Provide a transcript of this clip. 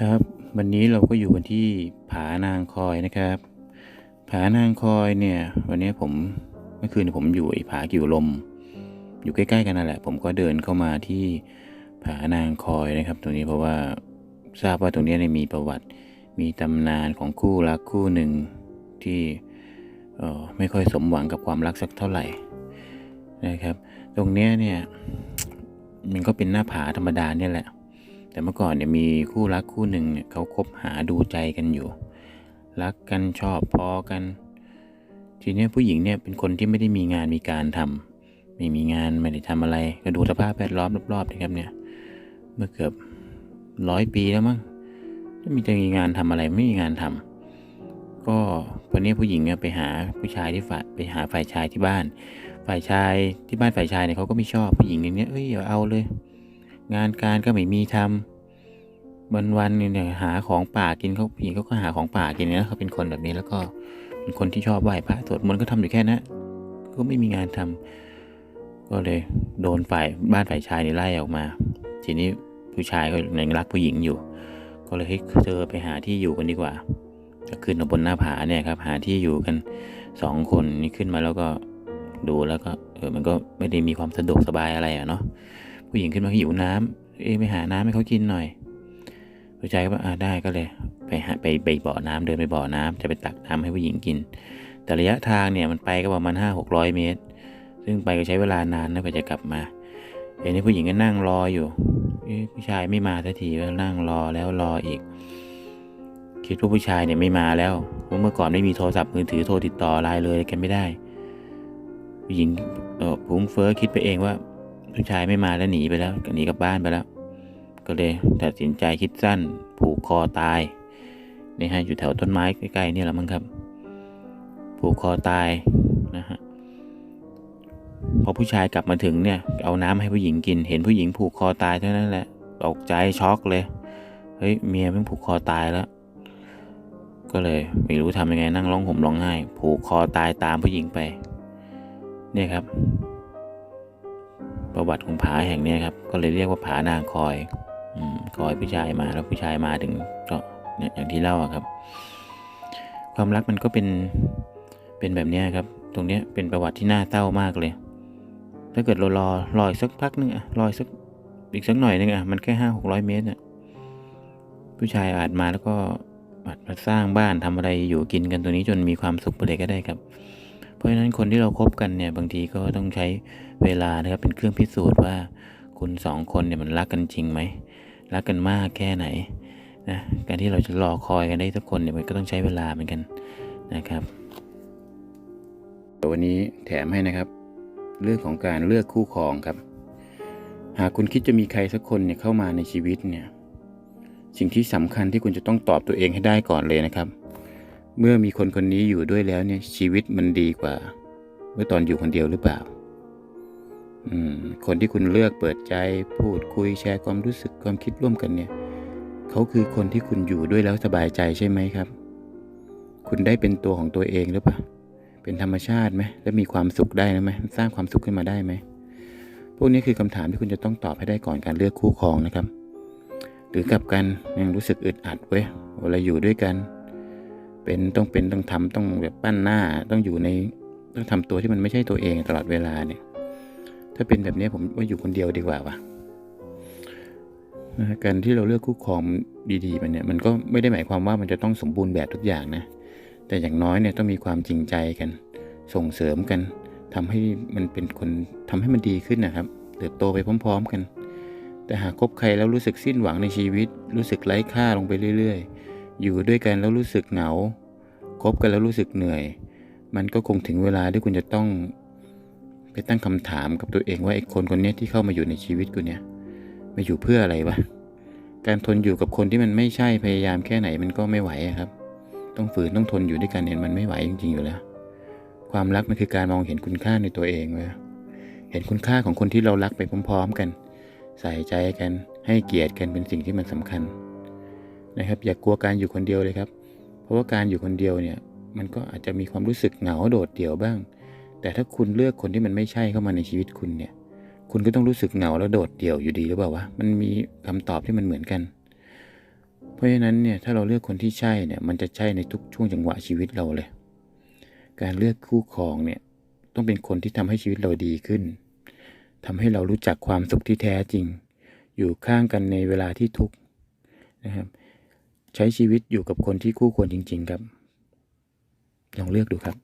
ครับ วันนี้เราก็อยู่กันที่ผานางคอยนะครับ ผานางคอยเนี่ย วันนี้ผมเมื่อคืนผมอยู่ไอ้ผากิวลม อยู่ใกล้ๆกันนั่นแหละ ผมก็เดินเข้ามาที่ผานางคอยนะครับ ตรงนี้เพราะว่าทราบว่าตรงนี้เนี่ยมีประวัติมีตำนานของคู่รักคู่หนึ่งที่ไม่ค่อยสมหวังกับความรักสักเท่าไหร่นะครับ ตรงนี้เนี่ยมันก็เป็นหน้าผาธรรมดาเนี่ยแหละ แต่เมื่อก่อนเนี่ยมีคู่รักคู่หนึ่งเนี่ยเขาคบหาดูใจกันอยู่ รักกันชอบพอกัน ทีนี้ผู้หญิงเนี่ยเป็นคนที่ไม่ได้มีงานมีการทำไม่มีงานไม่ได้ทำอะไร ก็ดูสภาพแวดล้อมรอบๆนะครับเนี่ย เมื่อเกือบร้อยปีแล้วมั้งไม่มีจะมีงานทำอะไรไม่มีงานทำก็วันนี้ผู้หญิงเนี่ยไปหาผู้ชายที่ฝ่ายไปหาฝ่ายชายที่บ้าน ฝ่ายชายที่บ้านฝ่ายชายเนี่ยเขาก็ไม่ชอบผู้หญิงอย่างเนี้ยเอ้ยอย่าเอาเลย งานการก็ไม่มีทำวันวันๆเนี่ยหาของป่ากินเขาผู้หญิงเขาก็หาของป่ากินนะเขาเป็นคนแบบนี้แล้วก็เป็นคนที่ชอบไหว้พระสวดมนต์ก็ทำอยู่แค่นั้นก็ไม่มีงานทำก็เลยโดนฝ่ายบ้านฝ่ายชายนี่ไล่ออกมา ทีนี้ผู้ชายก็ยังรักผู้หญิงอยู่ ก็เลยให้เธอไปหาที่อยู่กันดีกว่าก็ขึ้นมาบนหน้าผาเนี่ยครับ หาที่อยู่กันสองคนนี่ขึ้นมาแล้วก็ดูแล้วก็เออมันก็ไม่ได้มีความสะดวกสบายอะไรอะเนาะ ผู้หญิงขึ้นมาหิวน้ำเอ๊ไปหาน้ำให้เขากินหน่อยผู้ชายก็ว่าอ่าได้ก็เลยไปหาไปไปบ่อน้ำเดินไปบ่อน้ำจะไปตักน้ำให้ผู้หญิงกิน แต่ระยะทางเนี่ยมันไปก็ประมาณห้าหกร้อยเมตร ซึ่งไปก็ใช้เวลานานนะกว่าจะกลับมาเห็นนี้ผู้หญิงก็นั่งรออยู่เอ๊ะผู้ชายไม่มาสักทีก็นั่งรอแล้วรออีก คิดว่าผู้ชายเนี่ยไม่มาแล้วเพราะเมื่อก่อนไม่มีโทรศัพท์มือถือโทรติดต่อไลน์เลยกันไม่ได้ผู้หญิงเออผงเฟ้อคิดไปเองว่า ผู้ชายไม่มาแล้วหนีไปแล้วหนีกลับบ้านไปแล้ว ก็เลยตัดสินใจคิดสั้น ผูกคอตายนี่ฮะอยู่แถวต้นไม้ใกล้ๆนี่แหละมั้งครับ ผูกคอตายนะฮะพอผู้ชายกลับมาถึงเนี่ย เอาน้ำให้ผู้หญิงกิน เห็นผู้หญิงผูกคอตายเท่านั้นแหละตกใจช็อกเลย เฮ้ยเมียเพิ่งผูกคอตายแล้ว ก็เลยไม่รู้ทำยังไงนั่งร้องห่มร้องไห้ ผูกคอตายตามผู้หญิงไป เนี่ยครับ ประวัติของผาแห่งนี้ครับ ก็เลยเรียกว่าผานางคอยอคอยผู้ชายมาแล้วผู้ชายมาถึงก็เนี่ยอย่างที่เล่าครับ ความรักมันก็เป็นเป็นแบบนี้ครับ ตรงนี้เป็นประวัติที่น่าเศร้ามากเลย ถ้าเกิดเรารอรออีกสักพักนึงอะรออีกสักอีกสักหน่อยนึงอะมันแค่ห้าหกร้อยเมตรอะผู้ชายอาจมาแล้วก็อาจมาสร้างบ้านทำอะไรอยู่กินกันตัวนี้จนมีความสุขไปเลยก็ได้ครับ ราะฉะนั้นคนที่เราคบกันเนี่ยบางทีก็ต้องใช้เวลานะครับเป็นเครื่องพิสูจน์ว่า คุณสองคนเนี่ยมันรักกันจริงไหมรักกันมากแค่ไหนนะการที่เราจะรอคอยกันได้ทุกคนเนี่ยมันก็ต้องใช้เวลาเหมือนกันนะครับวันนี้แถมให้นะครับ เรื่องของการเลือกคู่ครองครับ หากคุณคิดจะมีใครสักคนเนี่ยเข้ามาในชีวิตเนี่ยสิ่งที่สำคัญที่คุณจะต้องตอบตัวเองให้ได้ก่อนเลยนะครับ เมื่อมีคนคนนี้อยู่ด้วยแล้วเนี่ยชีวิตมันดีกว่า เมื่อตอนอยู่คนเดียวหรือเปล่า อืม คนที่คุณเลือกเปิดใจพูดคุยแชร์ความรู้สึกความคิดร่วมกันเนี่ย เขาคือคนที่คุณอยู่ด้วยแล้วสบายใจใช่ไหมครับ คุณได้เป็นตัวของตัวเองหรือเปล่า เป็นธรรมชาติไหมและมีความสุขได้ไหมสร้างความสุขขึ้นมาได้ไหมพวกนี้คือคำถามที่คุณจะต้องตอบให้ได้ก่อนการเลือกคู่ครองนะครับ หรือกลับกันยังรู้สึกอึดอัดเว้ยเวลาอยู่ด้วยกัน เป็นต้องเป็นต้องทำต้องแบบปั้นหน้าต้องอยู่ในต้องทำตัวที่มันไม่ใช่ตัวเองตลอดเวลาเนี่ย ถ้าเป็นแบบนี้ผมว่าอยู่คนเดียวดีกว่าวะนะการที่เราเลือกคู่ครองดีๆมันเนี่ยมันก็ไม่ได้หมายความว่ามันจะต้องสมบูรณ์แบบทุกอย่างนะ แต่อย่างน้อยเนี่ยต้องมีความจริงใจกัน ส่งเสริมกันทำให้มันเป็นคนทำให้มันดีขึ้นนะครับเติบโตไปพร้อม ๆ กัน แต่หากคบใครแล้วรู้สึกสิ้นหวังในชีวิต รู้สึกไร้ค่าลงไปเรื่อย ๆ อยู่ด้วยกันแล้วรู้สึกเหงา คบกันแล้วรู้สึกเหนื่อย มันก็คงถึงเวลาที่คุณจะต้อง ไปตั้งคำถามกับตัวเองว่าไอ้คนคนนี้ที่เข้ามาอยู่ในชีวิตกูเนี่ยมาอยู่เพื่ออะไรวะการทนอยู่กับคนที่มันไม่ใช่พยายามแค่ไหนมันก็ไม่ไหวครับ ต้องฝืนต้องทนอยู่ด้วยกันเนี่ยมันไม่ไหวจริง ๆ อยู่แล้ว ความรักมันคือการมองเห็นคุณค่าในตัวเองเว้ยเห็นคุณค่าของคนที่เรารักไปพร้อม ๆ กัน ใส่ใจกันให้เกียรติกันเป็นสิ่งที่มันสำคัญนะครับ อย่ากกลัวการอยู่คนเดียวเลยครับ เพราะว่าการอยู่คนเดียวเนี่ยมันก็อาจจะมีความรู้สึกเหงาโดดเดี่ยวบ้าง แต่ถ้าคุณเลือกคนที่มันไม่ใช่เข้ามาในชีวิตคุณเนี่ย คุณก็ต้องรู้สึกเหงาแล้วโดดเดี่ยวอยู่ดีหรือเปล่าวะ มันมีคำตอบที่มันเหมือนกัน เพราะฉะนั้นเนี่ยถ้าเราเลือกคนที่ใช่เนี่ยมันจะใช่ในทุกช่วงจังหวะชีวิตเราเลย การเลือกคู่ครองเนี่ยต้องเป็นคนที่ทำให้ชีวิตเราดีขึ้นทำให้เรารู้จักความสุขที่แท้จริง อยู่ข้างกันในเวลาที่ทุกข์นะครับ ใช้ชีวิตอยู่กับคนที่คู่ควรจริง ๆ ครับ ลองเลือกดูครับ